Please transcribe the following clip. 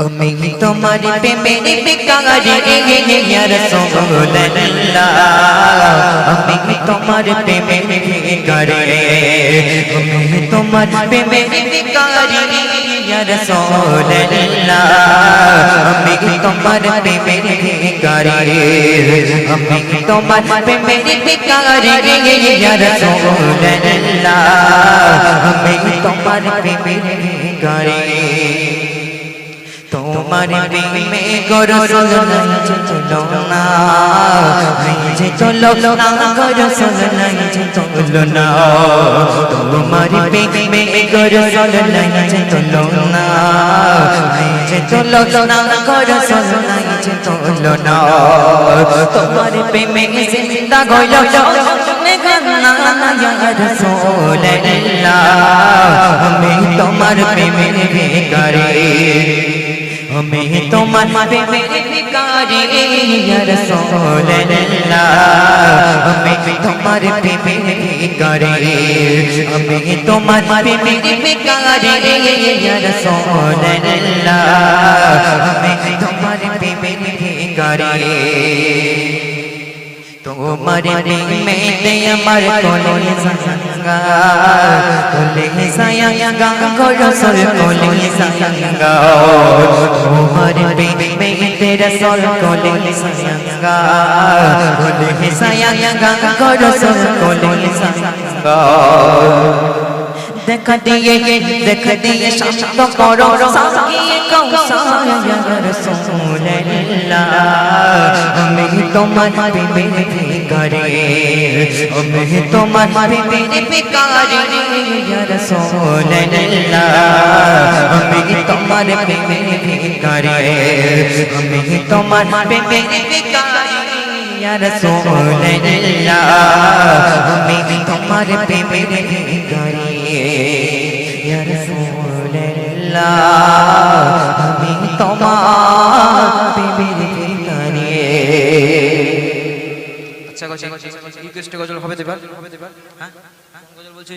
আমি তোমার প্রেমের বেকারি ইয়া রাসূলুল্লাহ আমি তোমার প্রেমের বেকারি আমি তোমার প্রেমের বেকারি ইয়া রাসূলুল্লাহ আমি তোমার প্রেমের বেকারি আমি তোমার প্রেমের বেকারি ইয়া রাসূলুল্লাহ আমি তোমার প্রেমের বেকারি তোমার প্রেমে গরো সজনাই চলো না। যে চলো না গরো সজনাই চলো না। তোমার প্রেমে গরো সজনাই চলো না। যে চলো না গরো সজনাই চলো না। তোমার প্রেমে জিন্দা গইল গানা ইয়া আমি তোমার ভিখারি আমি তোমার রাসূলুল্লাহ আমি তোমার ভিখারি আমি তোমার রাসূলুল্লাহ আমি তোমার ভিখারি তোমার প্রেমেতে আমার কোলে সঙ্গা কোলে সায়া গা করো সর কোলে সঙ্গা তোমার প্রেমেতে রসল কোলে সঙ্গা কোলে সায়া গা করো সর কোলে সঙ্গা দেখ দিয়ে দেখ দিয়ে শান্ত করো সাকিয়ে তোমার প্রেমের ভিখারি আমি তোমার প্রেমের ভিখারি ইয়া রাসূলুল্লাহ আমি তোমার প্রেমের ভিখারি আমি তোমার প্রেমের ভিখারি ইয়া রাসূলুল্লাহ আমি তোমার প্রেমের ভিখারি ইয়া রাসূলুল্লাহ আমি তোমার করছে রিকোয়েস্ট গজল হবে দেবার হ্যাঁ গজল বলছে